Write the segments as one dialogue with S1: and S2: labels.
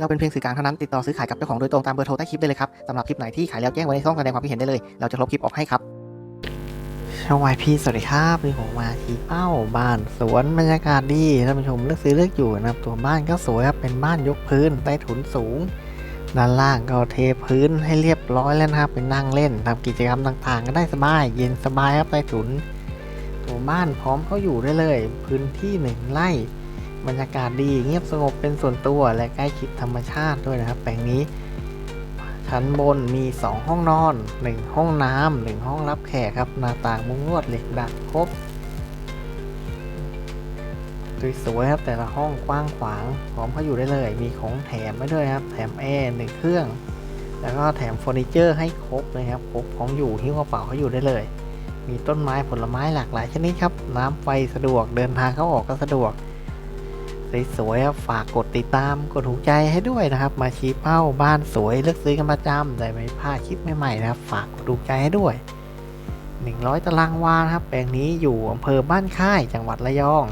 S1: เราเป็นเพียงสื่อกลางเท่านั้นติดต่อซื้อขายกับเจ้าของโดยตรงตามเบอร์โทรใต้คลิปได้เลยครับสำหรับคลิปไหนที่ขายแล้วแจ้งไว้ในช่องแสดงความคิดเห็นได้เลย เราจะลบคลิปออกให้ครับช่องวายพี่สวัสดีครับนี่ผมมาที่เป้าบ้านสวนบรรยากาศดีท่านผู้ชมเลือกซื้อเลือกอยู่นะครับตัวบ้านก็สวยครับเป็นบ้านยกพื้นใต้ถุนสูง ด้านล่างก็เทพื้นให้เรียบร้อยแล้วนะครับเป็นนั่งเล่นทำกิจกรรมต่างๆ ก็ได้สบายเย็นสบายครับใต้ถุน ตัวบ้านพร้อมเข้าอยู่ได้เลย พื้นที่หนึ่งไร่ บรรยากาศดีเงียบสงบเป็นส่วนตัวและใกล้ชิดธรรมชาติด้วยนะครับ แปลงนี้ ชั้นบนมี 2 ห้องนอน 1 ห้องน้ำหนึ่งห้องรับแขกครับหน้าต่างมุ้งลวดเหล็กดัดครบสวยๆครับแต่ละห้องกว้างขวางพร้อมเข้าอยู่ได้เลย มีของแถมไว้ด้วยครับ แถมแอร์หนึ่งเครื่อง แล้วก็แถมเฟอร์นิเจอร์ให้ครบเลยครับครบของอยู่หิ้วกระเป๋าเขาอยู่ได้เลย มีต้นไม้ผลไม้หลากหลายชนิดครับ น้ำไฟสะดวกเดินทางเข้าออกก็สะดวก สวยๆครับฝากกดติดตามกดถูกใจให้ด้วยนะครับ มาชี้เป้าบ้านสวยเลือกซื้อกันประจำแต่ไม่พลาดคลิปใหม่ๆนะครับ ฝากกดถูกใจให้ด้วย 100 ตารางวานะครับ แปลงนี้อยู่อำเภอบ้านค่ายจังหวัดระยอง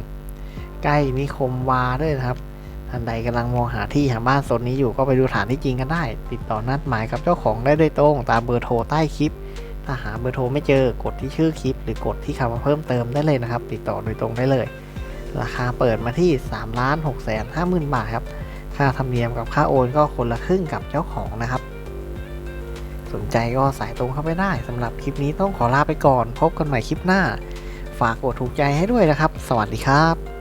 S1: ใกล้นิคมวาด้วยนะครับท่านใดกำลังมองหาที่หาบ้านโซนนี้อยู่ก็ไปดูฐานที่จริงกันได้ ติดต่อนัดหมายกับเจ้าของได้โดยตรง ตามเบอร์โทรใต้คลิป ถ้าหาเบอร์โทรไม่เจอกดที่ชื่อคลิป หรือกดที่คำว่าเพิ่มเติมได้เลยนะครับ ติดต่อโดยตรงได้เลย ราคาเปิดมาที่3ล้าน6แสน5หมื่นบาทครับ ค่าธรรมเนียมกับค่าโอนก็คนละครึ่งกับเจ้าของนะครับ สนใจก็สายตรงเข้าไปได้สำหรับคลิปนี้ต้องขอลาไปก่อน พบกันใหม่คลิปหน้า ฝากกดถูกใจให้ด้วยนะครับ สวัสดีครับ